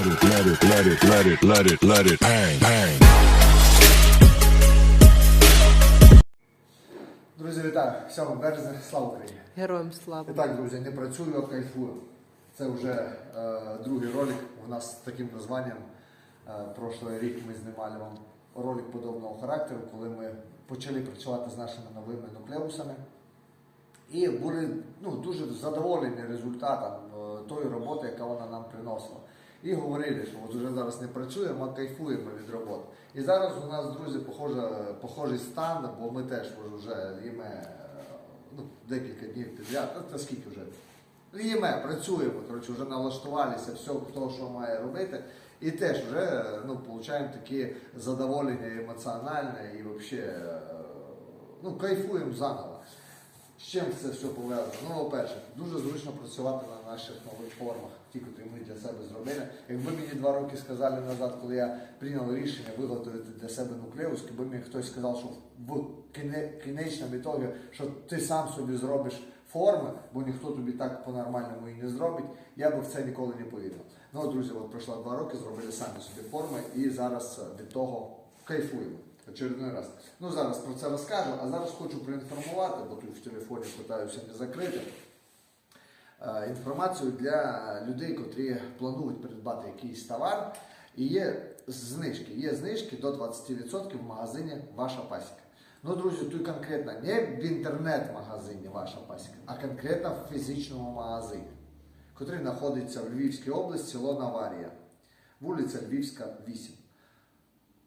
Let it, let it, let it, let it, let it, let it bang, bang. Друзі, вітаю! 7 березня, слава Україні! Героям слава. І так, друзі, не працюю, а кайфую. Це вже е, другий ролик у нас з таким названням. Е, прошлий рік ми знімали вам ролик подобного характеру, коли ми почали працювати з нашими новими нуклеусами. І були ну, дуже задоволені результатом е, тої роботи, яка вона нам приносила. І говорили, що от вже зараз не працюємо, а кайфуємо від роботи. І зараз у нас, друзі, похоже, похожий стан, бо ми теж вже їмо е, ну, декілька днів підряд, та, скільки вже. Їмо, працюємо, коротше, вже налаштувалися, все, хто що має робити. І теж вже ну, отримуємо такі задоволення емоціональне і взагалі ну, кайфуємо заново. З чим це все пов'язано? Ну, по-перше, дуже зручно працювати на наших нових формах, ті, які ми для себе зробили. Якби мені два роки сказали назад, коли я прийняв рішення виготовити для себе нуклеус, якби мені хтось сказав, що в кіне- кінечному ітогі, що ти сам собі зробиш форми, бо ніхто тобі так по-нормальному і не зробить, я би в це ніколи не повірив. Ну, друзі, от пройшло два роки, зробили самі собі форми і зараз е, від того кайфуємо. Очередной раз. Ну зараз про це розкажу, а зараз хочу проінформувати, бо тут в телефоні питаюся не закрити. е, Інформацію для людей, котрі планують придбати якийсь товар. І є знижки. Є знижки до 20% в магазині Ваша пасіка. Ну, друзі, тут конкретно не в інтернет-магазині Ваша пасіка, а конкретно в фізичному магазині, який знаходиться в Львівській області, село Наварія, вулиця Львівська, 8.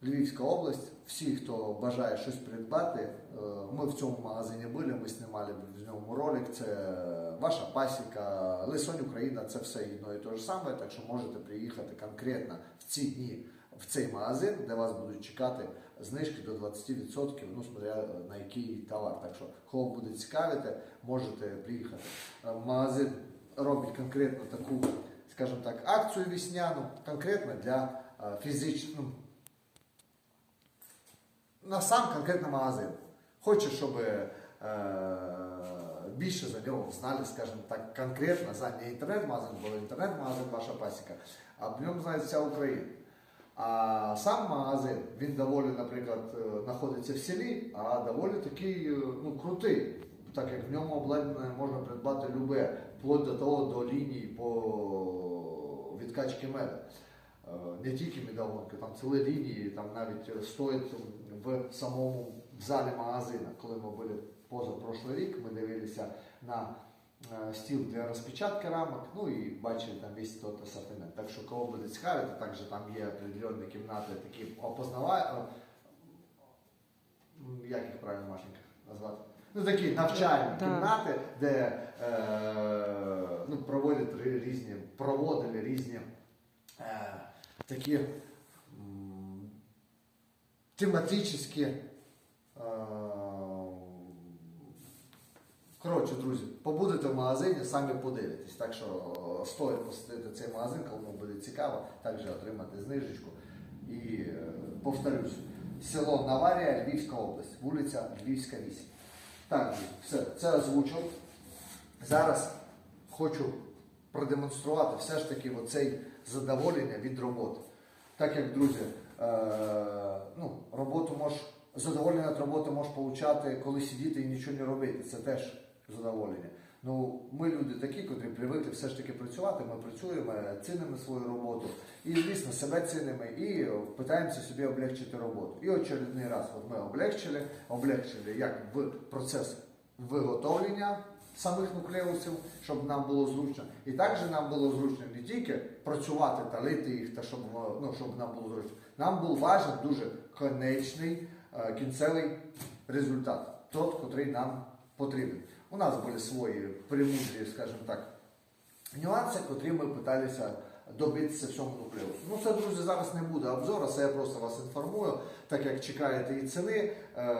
Львівська область. Всі, хто бажає щось придбати, е, ми в цьому магазині були, ми знімали в ньому ролик. Це ваша пасіка, Лисонь Україна, це все одно і те ж саме. Так що можете приїхати конкретно в ці дні в цей магазин, де вас будуть чекати знижки до 20%, ну смотря на який товар. Так що, кого буде цікавити, можете приїхати. Е, Магазин робить конкретно таку, скажімо так, акцію весняну, конкретно для е, фізичних. ну, на сам конкретно магазин. Хоче, щоб е, більше за нього знали, скажімо так, конкретно за не інтернет-магазин, бо інтернет-магазин ваша пасіка, а в ньому знає вся Україна. А сам магазин, він доволі, наприклад, е, знаходиться в селі, а доволі такий е, ну, крутий, так як в ньому обладнання можна придбати любе, вплоть до того до лінії по відкачці меду. Е, не тільки медалонки, там цілі лінії, там навіть стоїть в самому залі магазина. Коли ми були позапрошлий рік, ми дивилися на е, стіл для розпечатки рамок, ну і бачили там весь тот асортимент. Так що кого буде цікавити, також там є определенні кімнати, такі опознавальні, як їх правильно Машенька назвати? Ну такі навчальні Да. кімнати, де е, ну, проводять різні, проводили різні е, такі тематичні. Коротше, друзі, побудете в магазині, самі подивитесь. Так що е, стоїть посетити цей магазин, кому буде цікаво, також отримати знижечку. І е, повторюсь, село Наварія, Львівська область, вулиця Львівська 8. Так, все, це озвучив. Зараз хочу продемонструвати все ж таки оцей задоволення від роботи. Так як, друзі, е, ну, роботу можеш, задоволення від роботи можеш отримати, коли сидіти і нічого не робити. Це теж задоволення. Ну, ми люди такі, котрі привикли все ж таки працювати, ми працюємо, цінимо свою роботу, і, звісно, себе цінимо і питаємося собі облегчити роботу. І очередний раз от ми облегчили, облегчили як в процес виготовлення самих нуклеусів, щоб нам було зручно. І також нам було зручно не тільки працювати та лити їх, та щоб, ну, щоб нам було зручно. Нам був важен дуже конечний е, кінцевий результат, тот, котрий нам потрібен. У нас були свої примудрі, скажімо так, нюанси, котрі ми питалися добитися в цьому нуклеусу. Ну це, друзі, зараз не буде обзору, це я просто вас інформую, так як чекаєте і ціни. Е,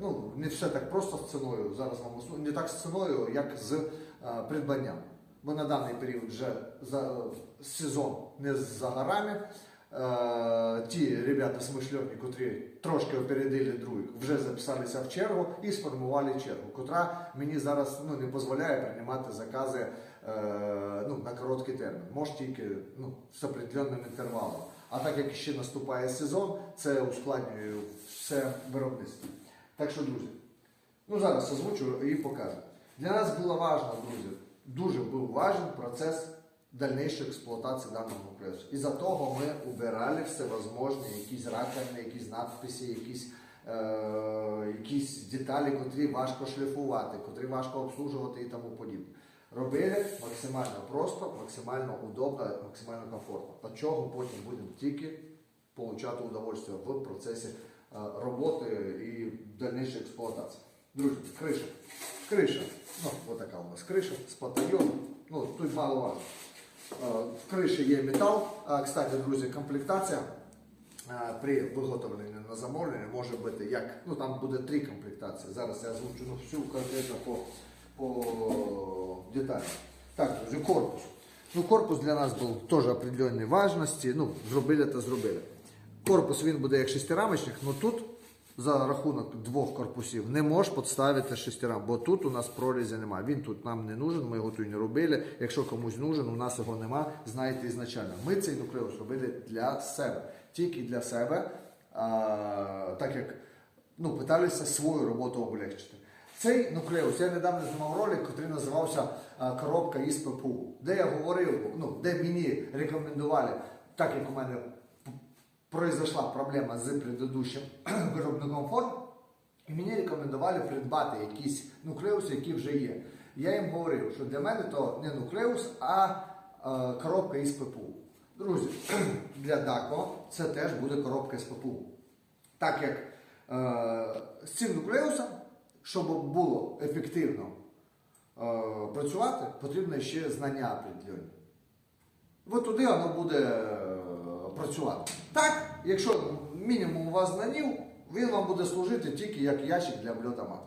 ну, не все так просто з ціною. Зараз вам не так з ціною, як з е, придбанням. Бо на даний період вже за, сезон не за горами. е, ті ребята смишльоні, котрі трошки опередили других, вже записалися в чергу і сформували чергу, котра мені зараз ну, не дозволяє приймати закази ну, на короткий термін. Може тільки ну, з определенним інтервалом. А так як ще наступає сезон, це ускладнює все виробництво. Так що, друзі, ну зараз озвучу і покажу. Для нас було важливо, друзі, дуже був важен процес дальнейшої експлуатації даного нуклеусу. І за того ми убирали всевозможні якісь раковини, якісь надписи, якісь, е, якісь деталі, котрі важко шліфувати, котрі важко обслужувати і тому подібне. Робили максимально просто, максимально удобно, максимально комфортно. Від чого потім будемо тільки получати удовольствие в процесі е, роботи і дальнішої експлуатації. Друзі, криша. Криша. Ну, вот така у нас криша з потайом. Ну, тут мало важно. Е, В криші є метал. Кстати, друзі, комплектація е, при виготовленні на замовлення може бути як. Ну там буде три комплектації. Зараз я озвучу ну, всю конкретно по, по деталям. Так, друзі, корпус. Ну, корпус для нас був теж определенної важності. Ну, зробили та зробили. Корпус він буде як шестирамочник, але тут за рахунок двох корпусів не можеш підставити шестирам, бо тут у нас прорізі немає. Він тут нам не нужен, ми його тут не робили. Якщо комусь нужен, у нас його нема, знаєте ізначально. Ми цей нуклеус робили для себе, тільки для себе, а, так як ну, питалися свою роботу облегчити. Цей нуклеус, я недавно знімав ролик, який називався Коробка із ППУ, де я говорив, ну, де мені рекомендували, так як у мене п- произошла проблема з предыдущим виробником форм, і мені рекомендували придбати якісь нуклеуси, які вже є. Я їм говорив, що для мене то не нуклеус, а е, коробка із ППУ. Друзі, для ДАКО це теж буде коробка з ППУ. Так як е, з цим нуклеусом, щоб було ефективно е, працювати, потрібно ще знання определенні. От туди воно буде е, працювати. Так, якщо мінімум у вас знанів, він вам буде служити тільки як ящик для бльотомату.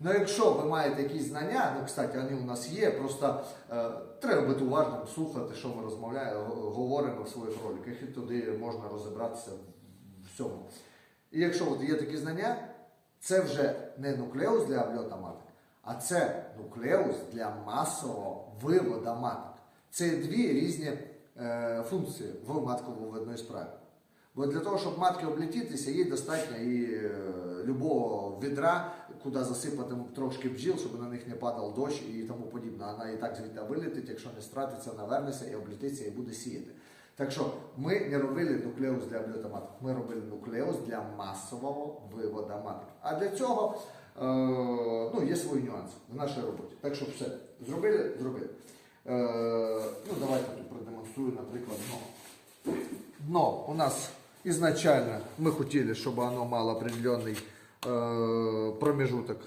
Ну якщо ви маєте якісь знання, ну кстати, вони у нас є, просто е, треба бути уважним, слухати, що ми розмовляємо, говоримо в своїх роликах, і туди можна розібратися в всьому. І якщо от є такі знання, це вже не нуклеус для обльота маток, а це нуклеус для масового виводу маток. Це дві різні е, функції в матково-виводної справі. Бо для того, щоб матки облетітися, їй достатньо і е, любого відра, куди засипати трошки бджіл, щоб на них не падав дощ і тому подібне. Вона і так звідти вилетить, якщо не стратиться, навернеться і облетиться і буде сіяти. Так що ми не робили нуклеус для обльота маток, ми робили нуклеус для масового виводу маток. А для цього е, ну, є свої нюанси в нашій роботі. Так що все, зробили, зробили. Е, ну, давайте тут продемонструю, наприклад, дно. Дно у нас изначально мы хотели, чтобы оно мало определенный э, промежуток,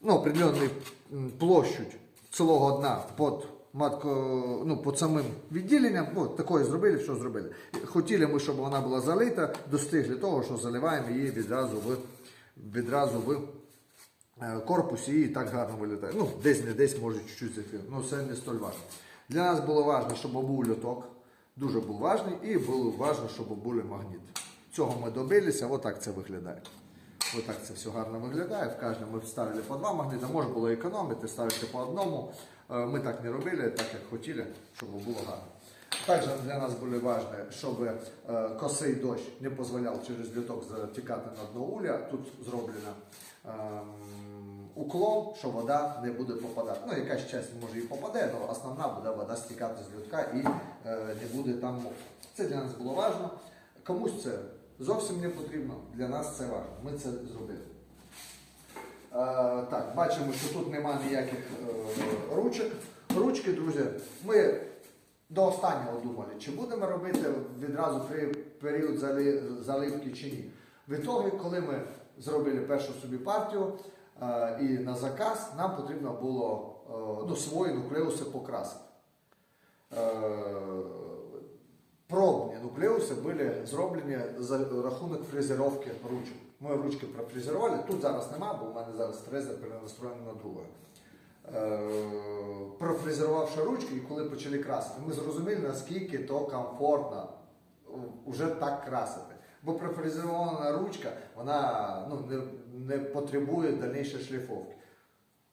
ну, определенный м, площадь цілого дна под, матко, ну, под самим відділенням. От такое зробили, все зробили. Хотіли ми, щоб вона була залита, достигли того, що заливаємо її відразу в, відразу в е, корпусі і так гарно вилітає. Ну, десь не десь може чуть-чуть зайти. Ну, це не столь важливо. Для нас було важливо, щоб був льоток, дуже був важний, і було важливо, щоб були магніти. Цього ми добилися, отак це виглядає. Отак це все гарно виглядає. В кожному ми вставили по два магніти. Можна було економити, ставити по одному. Е, Ми так не робили, так як хотіли, щоб було гарно. Також для нас було важливо, щоб е, косий дощ не дозволяв через люток затікати на дно уля. Тут зроблено ем, уклон, що вода не буде попадати. Ну, якась часть може і попаде, але основна буде вода стікати з лютка і е, не буде там мокнути. Це для нас було важливо. Комусь це зовсім не потрібно, для нас це важливо. Ми це зробили. Е, так, бачимо, що тут нема ніяких е, ручок. Ручки, друзі, ми до останнього думали, чи будемо робити відразу при період заливки чи ні. В ітогі, коли ми зробили першу собі партію е, і на заказ, нам потрібно було ну, свої нуклеуси покрасити. Е, пробні нуклеуси були зроблені за рахунок фрезеровки ручок. Ми ручки профрезерували. Тут зараз нема, бо в мене зараз фрезер перенастроєний на друге. Е, профрезерувавши ручки, і коли почали красити, ми зрозуміли, наскільки то комфортно вже так красити. Бо профрезерована ручка, вона ну, не, не потребує дальнішої шліфовки.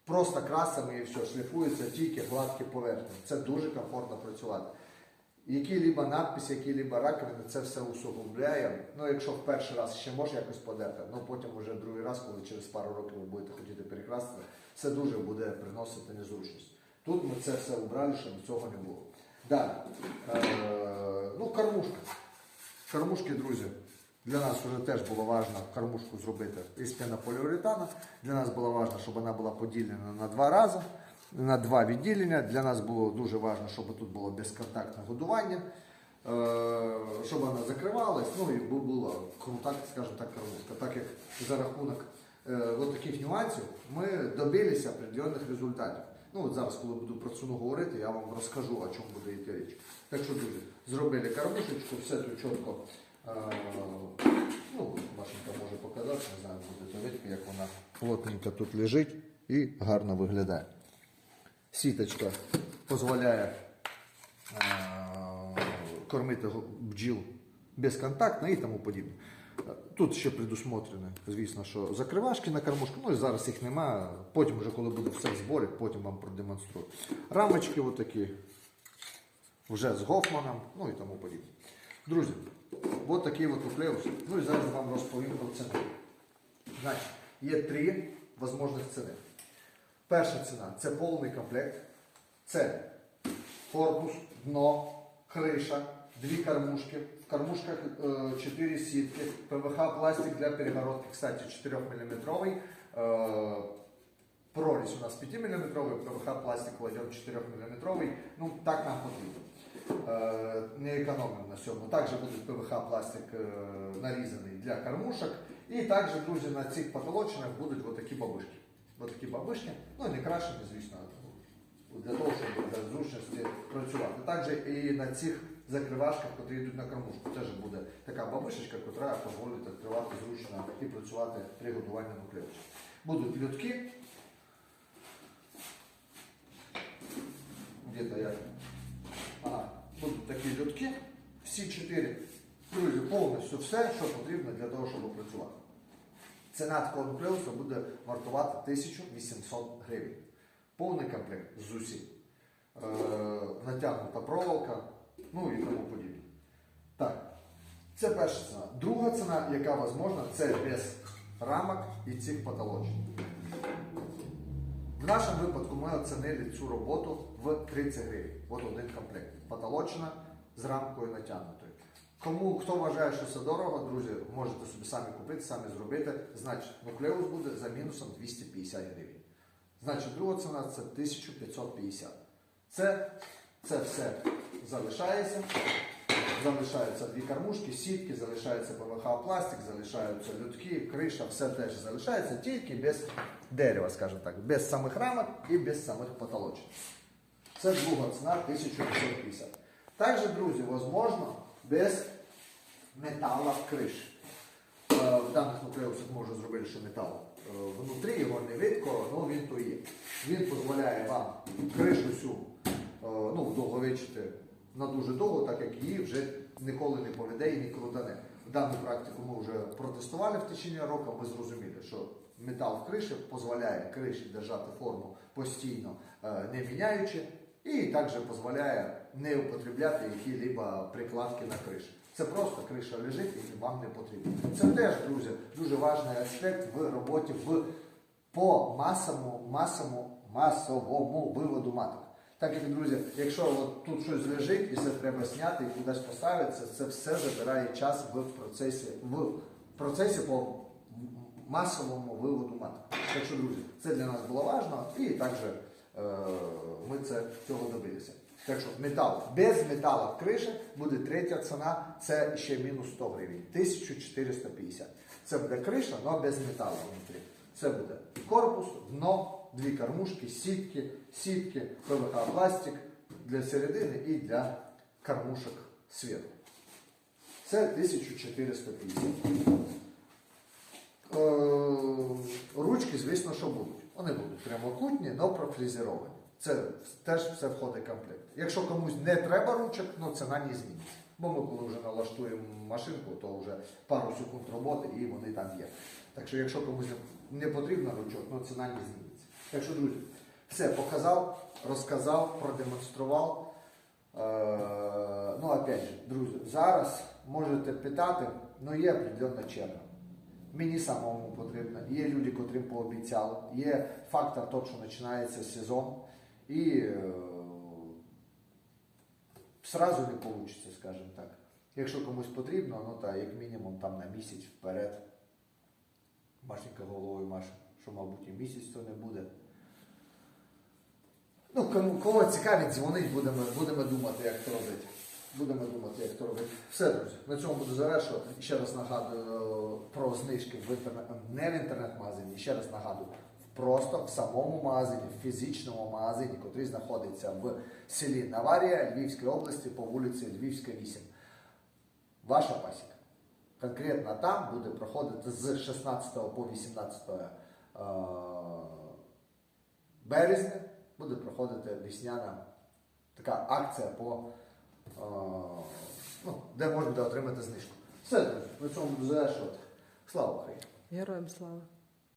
Просто красами і все, шліфуються тільки гладкі поверхні. Це дуже комфортно працювати. Які-либо надписи, які-либо раковини, це все усугубляє. Ну, якщо в перший раз ще може якось подерти, ну потім вже другий раз, коли через пару років ви будете хотіти перекрасити, це дуже буде приносити незручність. Тут ми це все убрали, щоб цього не було. Далі. Е, ну, кормушка. Кормушки, друзі, для нас вже теж було важливо кормушку зробити із пенополіуретану. Для нас було важливо, щоб вона була поділена на два рази, на два відділення. Для нас було дуже важливо, щоб тут було безконтактне годування, е, щоб вона закривалась, ну і була крута, скажімо так, кормушка. Так як за рахунок е, таких нюансів ми добилися определених результатів. Ну от зараз, коли буду про ціну говорити, я вам розкажу, о чому буде йти річ. Так що, друзі, зробили кормушечку, все тут чітко. е, Ну, Машенька може показати, не знаю, буде видно, як вона плотненько тут лежить і гарно виглядає. Сіточка дозволяє е, кормити бджіл безконтактно і тому подібне. Тут ще предусмотрено, звісно, що закривашки на кормушку, ну і зараз їх немає. Потім, вже коли буде все в зборі, потім вам продемонструю. Рамочки отакі, вже з Гофманом, ну і тому подібне. Друзі, от такий от нуклеус. Ну і зараз вам розповім про ціну. Значить, є три можливих ціни. Перша ціна це повний комплект. Це корпус, дно, криша, дві кормушки. В кормушках 4 сітки, ПВХ пластик для перегородки, кстати, 4 мм. Прорізь у нас 5 мм, ПВХ пластик кладемо 4 мм. Ну, так нам потрібно. Е, Не економимо на цьому. Також буде ПВХ пластик е, нарізаний для кормушок. І також, друзі, на цих потолочинах будуть отакі бабушки. Отакі бабушки, ну не крашені, звісно, для того, щоб для зручності працювати. Також і на цих закривашках, які йдуть на кормушку, теж буде така бабушечка, яка дозволить відкривати зручно і працювати при годуванні нуклеусу. Будуть льотки. Где-то я. Ага, будуть такі льотки. Всі чотири. Друзі, повністю все, що потрібно для того, щоб працювати. Ціна такого нуклеусу буде вартувати 1800 гривень. Повний комплект з усім. Е, натягнута проволока, ну і тому подібне. Так, це перша ціна. Друга ціна, яка можливо, це без рамок і цих потолочень. В нашому випадку ми оцінили цю роботу в 30 гривень. От один комплект. Потолочена з рамкою натягнутою. Кому хто вважає, що це дорого, друзі, можете собі самі купити, самі зробити. Значить, нуклеус буде за мінусом 250 гривень. Значить, друга ціна це 1550. Це, це все залишається. Залишаються дві кормушки, сітки, залишається ПВХ пластик, залишаються людки, криша, все теж залишається, тільки без дерева, скажімо так, без самих рамок і без самих потолочень. Це друга ціна 1550. Також, друзі, можливо, без металу в криші. Е, В даних нуклеусах ми вже зробили, що метал е, внутрі, його не видко, але він то є. Він дозволяє вам кришу цю е, ну, довговичити на дуже довго, так як її вже ніколи не поведе і не крутане. Дану практику ми вже протестували в течение року, ми зрозуміли, що метал в криші дозволяє криші держати форму постійно, не міняючи, і також дозволяє не употребляти які-либо прикладки на криші. Це просто криша лежить і вам не потрібно. Це теж, друзі, дуже важливий аспект в роботі в, по масовому, масовому, масовому виводу маток. Так як, друзі, якщо от тут щось лежить і це треба зняти і кудись поставити, це, це все забирає час в процесі, в процесі по масовому виводу маток. Так що, друзі, це для нас було важливо і також ми це цього добилися. Так що метал без металу в криші буде третя ціна, це ще мінус 100 гривень, 1450. Це буде криша, але без металу внутрі. Це буде корпус, дно, дві кормушки, сітки, сітки, ПВХ пластик для середини і для кормушок світу. Це 1450. Е, Ручки, звісно, що будуть. Вони будуть прямокутні, але профрезеровані. Це теж все входить в комплект. Якщо комусь не треба ручок, ну ціна не зміниться. Бо ми коли вже налаштуємо машинку, то вже пару секунд роботи і вони там є. Так що, якщо комусь не потрібно ручок, ну ціна не зміниться. Так що, друзі, все показав, розказав, продемонстрував. Е, ну, опять же, друзі, зараз можете питати, ну є определенна черга. Мені самому потрібно. Є люди, котрим пообіцяли. Є фактор той, що починається сезон. І е, не вийде, скажімо так. Якщо комусь потрібно, ну так, як мінімум там на місяць вперед. Машенька головою Маша, що, мабуть, і місяць то не буде. Ну, кому, кого цікавить, дзвонить, будемо, будемо думати, як то робити. Будемо думати, як то робити. Все, друзі, на цьому буду завершувати. Ще раз нагадую про знижки в інтернет, не в інтернет-магазині, ще раз нагадую, просто в самому магазині, в фізичному магазині, який знаходиться в селі Наварія Львівської області по вулиці Львівська, 8. Ваша пасіка. Конкретно там буде проходити з 16 по 18 е, березня буде проходити весняна така акція, по, е, ну, де можна отримати знижку. Все, на цьому завершувати. Слава Україні! Героям слава!